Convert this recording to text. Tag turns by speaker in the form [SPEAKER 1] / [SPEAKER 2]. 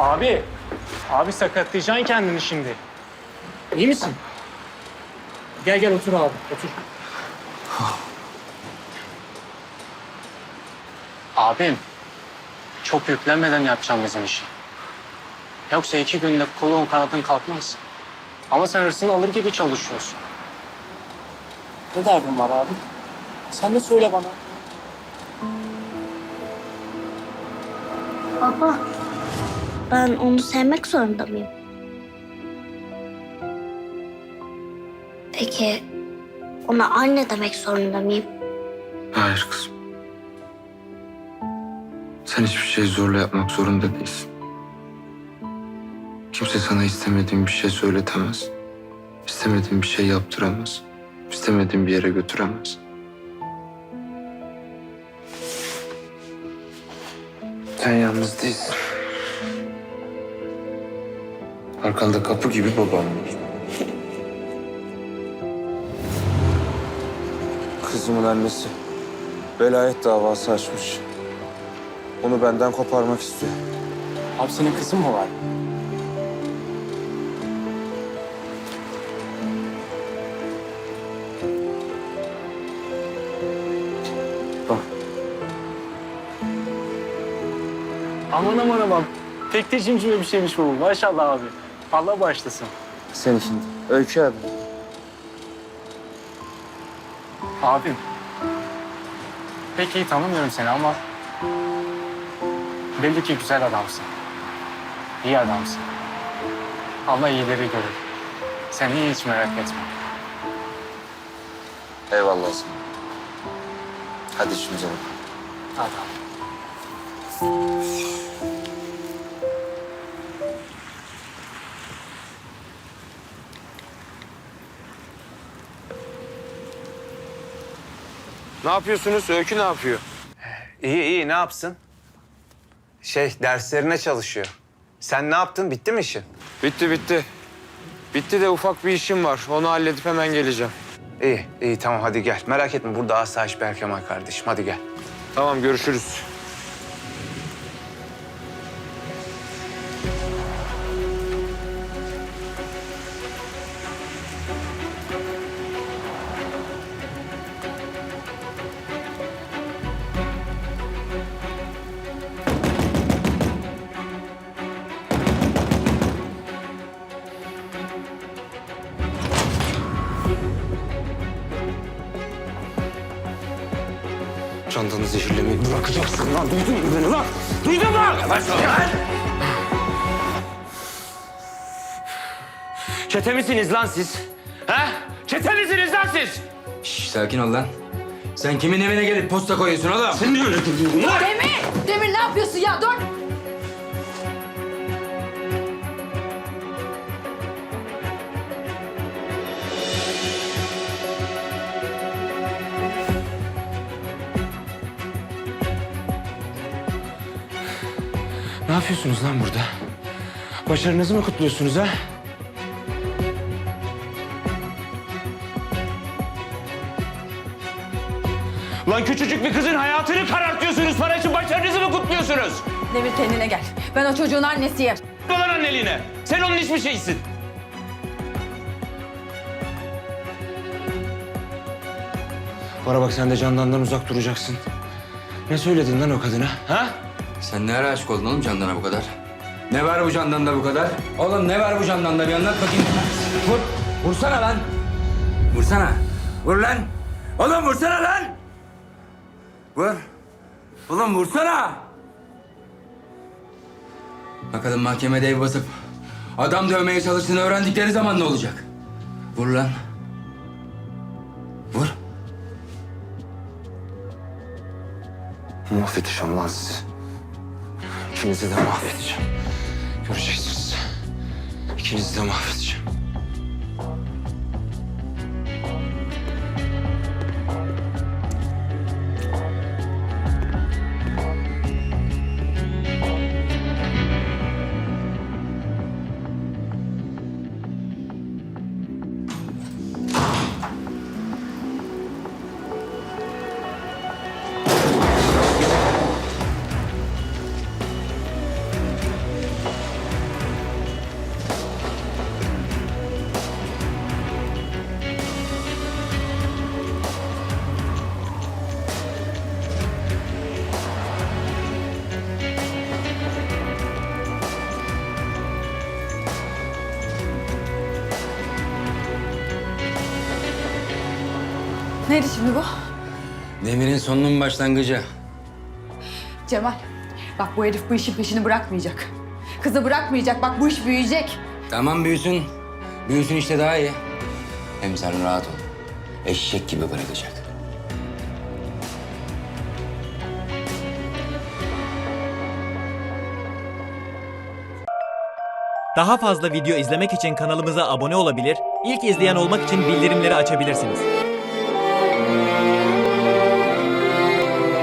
[SPEAKER 1] Abi. Abi sakatlayacaksın kendini şimdi. İyi misin? Gel gel otur abi. Otur. Abim. Çok yüklenmeden yapacağım bizim işi. Yoksa iki günde kolun kanadın kalkmaz. Ama sen hırsını alır gibi çalışıyorsun. Ne derdin var abi? Sen de söyle bana.
[SPEAKER 2] Baba, ben onu sevmek zorunda mıyım? Peki ona anne demek zorunda mıyım?
[SPEAKER 3] Hayır kızım. Sen hiçbir şey zorla yapmak zorunda değilsin. Kimse sana istemediğin bir şey söyletemez. İstemediğin bir şey yaptıramaz. İstemediğin bir yere götüremez. Sen yalnız değilsin. Arkanda kapı gibi babam var.
[SPEAKER 4] Kızımın annesi velayet davası açmış. Onu benden koparmak istiyor.
[SPEAKER 1] Abi senin kızın mı var?
[SPEAKER 4] Bak.
[SPEAKER 1] Aman aman aman. Tek de cimcime bir şeymiş bu. Maşallah abi. Allah başlasın.
[SPEAKER 4] Sen şimdi. Öykü abi.
[SPEAKER 1] Abim. Pek iyi tanımıyorum seni ama... Belli ki güzel adamsın. İyi adamsın. Allah iyileri görür. Sen iyi hiç merak etme.
[SPEAKER 4] Eyvallah sana. Hadi işimize bakalım.
[SPEAKER 1] Hadi abi.
[SPEAKER 4] Ne yapıyorsunuz? Öykü ne yapıyor?
[SPEAKER 5] İyi iyi ne yapsın? Şey derslerine çalışıyor. Sen ne yaptın? Bitti mi işin?
[SPEAKER 4] Bitti bitti. Bitti de ufak bir işim var. Onu halledip hemen geleceğim.
[SPEAKER 5] İyi iyi tamam hadi gel. Merak etme burada asayiş Berkemal kardeşim. Hadi gel.
[SPEAKER 4] Tamam görüşürüz.
[SPEAKER 5] Bırakacaksın lan. Duydun mu beni lan? Duydun mu? Yavaş ol.
[SPEAKER 6] Çete misiniz lan siz? Ha? Çete misiniz lan siz?
[SPEAKER 7] Şş, sakin ol lan. Sen kimin evine gelip posta koyuyorsun oğlum?
[SPEAKER 6] Sen de öyle dedin lan.
[SPEAKER 8] Demir! Demir ne yapıyorsun ya? Dur!
[SPEAKER 6] Yapıyorsunuz lan burada? Başarınızı mı kutluyorsunuz ha? Lan küçücük bir kızın hayatını karartıyorsunuz. Para için başarınızı mı kutluyorsunuz?
[SPEAKER 8] Demir kendine gel. Ben o çocuğun annesiyim.
[SPEAKER 6] Ne lan anneliğine? Sen onun hiçbir şeysin. Bana bak sen de candandan uzak duracaksın. Ne söyledin lan o kadına? Ha?
[SPEAKER 7] Sen ne ara aşık oldun oğlum Candan'a bu kadar? Ne var bu Candan'da bu kadar? Oğlum ne var bu Candan'da bir anlat bakayım. Vur. Vursana lan. Vursana. Vur lan. Oğlum vursana lan. Vur. Oğlum vursana. Bakalım mahkemede ev basıp adam dövmeye çalıştığını öğrendikleri zaman ne olacak? Vur lan. Vur.
[SPEAKER 3] Mahvedeceğim lan sizi. İkinizi de mahvedeceğim. Göreceksiniz. İkinizi de mahvedeceğim.
[SPEAKER 8] Neydi şimdi bu?
[SPEAKER 7] Demir'in sonunun başlangıcı.
[SPEAKER 8] Cemal. Bak bu herif bu işin peşini bırakmayacak. Kızı bırakmayacak. Bak bu iş büyüyecek.
[SPEAKER 7] Tamam büyüsün. Büyüsün işte daha iyi. Hem sen rahat ol. Eşek gibi bırakacak.
[SPEAKER 9] Daha fazla video izlemek için kanalımıza abone olabilir, ilk izleyen olmak için bildirimleri açabilirsiniz.